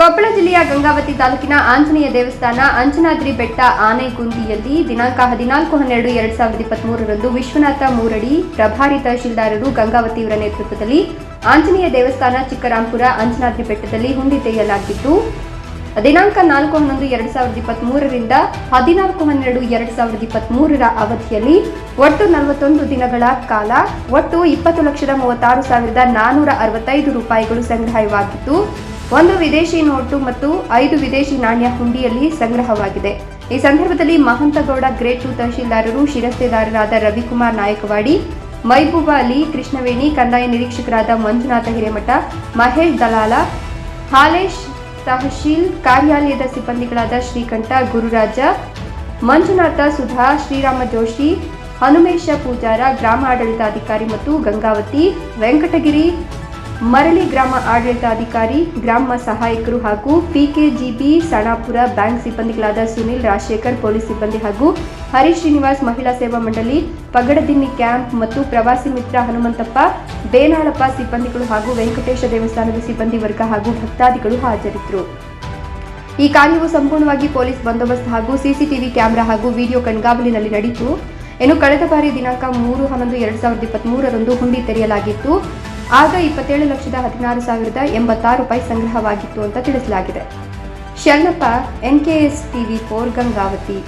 ಕೊಪ್ಪಳ ಜಿಲ್ಲೆಯ ಗಂಗಾವತಿ ತಾಲೂಕಿನ ಆಂಜನೇಯ ದೇವಸ್ಥಾನ ಅಂಜನಾದ್ರಿ ಬೆಟ್ಟ ಆನೆಗುಂದಿಯಲ್ಲಿ ದಿನಾಂಕ ಹದಿನಾಲ್ಕು ಹನ್ನೆರಡು ಎರಡ್ ಸಾವಿರದ ಇಪ್ಪತ್ಮೂರರಂದು ವಿಶ್ವನಾಥ ಮೂರಡಿ ಪ್ರಭಾರಿ ತಹಶೀಲ್ದಾರರು ಗಂಗಾವತಿಯವರ ನೇತೃತ್ವದಲ್ಲಿ ಆಂಜನೇಯ ದೇವಸ್ಥಾನ ಚಿಕ್ಕರಾಂಪುರ ಅಂಜನಾದ್ರಿ ಬೆಟ್ಟದಲ್ಲಿ ಹುಂಡಿ ತೆಗೆಯಲಾಗಿದ್ದು ದಿನಾಂಕ ನಾಲ್ಕು ಹನ್ನೊಂದು ಎರಡು ಸಾವಿರದ ಇಪ್ಪತ್ಮೂರರಿಂದ ಹದಿನಾಲ್ಕು ಹನ್ನೆರಡು ಎರಡು ಸಾವಿರದ ಇಪ್ಪತ್ಮೂರರ ಅವಧಿಯಲ್ಲಿ ಒಟ್ಟು ನಲವತ್ತೊಂದು ದಿನಗಳ ಕಾಲ ಒಟ್ಟು ಇಪ್ಪತ್ತು ಲಕ್ಷದ ಮೂವತ್ತಾರು ಸಾವಿರದ ನಾನ್ನೂರ ಅರವತ್ತೈದು ರೂಪಾಯಿಗಳು ಸಂಗ್ರಹವಾಗಿದ್ದು ಒಂದು ವಿದೇಶಿ ನೋಟು ಮತ್ತು ಐದು ವಿದೇಶಿ ನಾಣ್ಯ ಹುಂಡಿಯಲ್ಲಿ ಸಂಗ್ರಹವಾಗಿದೆ. ಈ ಸಂದರ್ಭದಲ್ಲಿ ಮಹಂತಗೌಡ, ಗ್ರೇಟ್ ಟು ತಹಶೀಲ್ದಾರರು, ಶಿರಸ್ತೆದಾರರಾದ ರವಿಕುಮಾರ್ ನಾಯಕವಾಡಿ, ಮೈಬೂಬಾ ಅಲಿ, ಕೃಷ್ಣವೇಣಿ, ಕಂದಾಯ ನಿರೀಕ್ಷಕರಾದ ಮಂಜುನಾಥ ಹಿರೇಮಠ, ಮಹೇಶ್ ದಲಾಲ, ಹಾಲೇಶ್ ತಹಶೀಲ್, ಕಾರ್ಯಾಲಯದ ಸಿಬ್ಬಂದಿಗಳಾದ ಶ್ರೀಕಂಠ, ಗುರುರಾಜ, ಮಂಜುನಾಥ ಸುಧಾ, ಶ್ರೀರಾಮ ಜೋಶಿ, ಹನುಮೇಶ ಪೂಜಾರ ಗ್ರಾಮ ಆಡಳಿತಾಧಿಕಾರಿ ಮತ್ತು ಗಂಗಾವತಿ, ವೆಂಕಟಗಿರಿ ಮರಳಿ ಗ್ರಾಮ ಆಡಳಿತಾಧಿಕಾರಿ, ಗ್ರಾಮ ಸಹಾಯಕರು ಹಾಗೂ ಪಿಕೆಜಿಬಿ ಸಣಾಪುರ ಬ್ಯಾಂಕ್ ಸಿಬ್ಬಂದಿಗಳಾದ ಸುನಿಲ್ ರಾಜಶೇಖರ್, ಪೊಲೀಸ್ ಸಿಬ್ಬಂದಿ ಹಾಗೂ ಹರೀಶ್ ಶ್ರೀನಿವಾಸ್ ಮಹಿಳಾ ಸೇವಾ ಮಂಡಳಿ ಪಗಡದಿನ್ನಿ ಕ್ಯಾಂಪ್ ಮತ್ತು ಪ್ರವಾಸಿ ಮಿತ್ರ ಹನುಮಂತಪ್ಪ, ಬೇನಾಳಪ್ಪ ಸಿಬ್ಬಂದಿಗಳು ಹಾಗೂ ವೆಂಕಟೇಶ ದೇವಸ್ಥಾನದ ಸಿಬ್ಬಂದಿ ವರ್ಗ ಹಾಗೂ ಭಕ್ತಾದಿಗಳು ಹಾಜರಿದ್ದರು. ಈ ಕಾರ್ಯವು ಸಂಪೂರ್ಣವಾಗಿ ಪೊಲೀಸ್ ಬಂದೋಬಸ್ತ್ ಹಾಗೂ ಸಿಸಿಟಿವಿ ಕ್ಯಾಮೆರಾ ಹಾಗೂ ವಿಡಿಯೋ ಕಣ್ಗಾವಲಿನಲ್ಲಿ ನಡೆಯಿತು ಇನ್ನು ಕಳೆದ ಬಾರಿ ದಿನಾಂಕ ಮೂರು ಹನ್ನೊಂದು ಎರಡ್ ಸಾವಿರದ ಇಪ್ಪತ್ತ್ ಮೂರರಂದು ಹುಂಡಿ ತೆರೆಯಲಾಗಿತ್ತು. ಆಗ ಇಪ್ಪತ್ತೇಳು ಲಕ್ಷದ ಹದಿನಾರು ಸಾವಿರದ ಎಂಬತ್ತಾರು ರೂಪಾಯಿ ಸಂಗ್ರಹವಾಗಿತ್ತು ಅಂತ ತಿಳಿಸಲಾಗಿದೆ. Sharanappa NKS TV four Gangavati.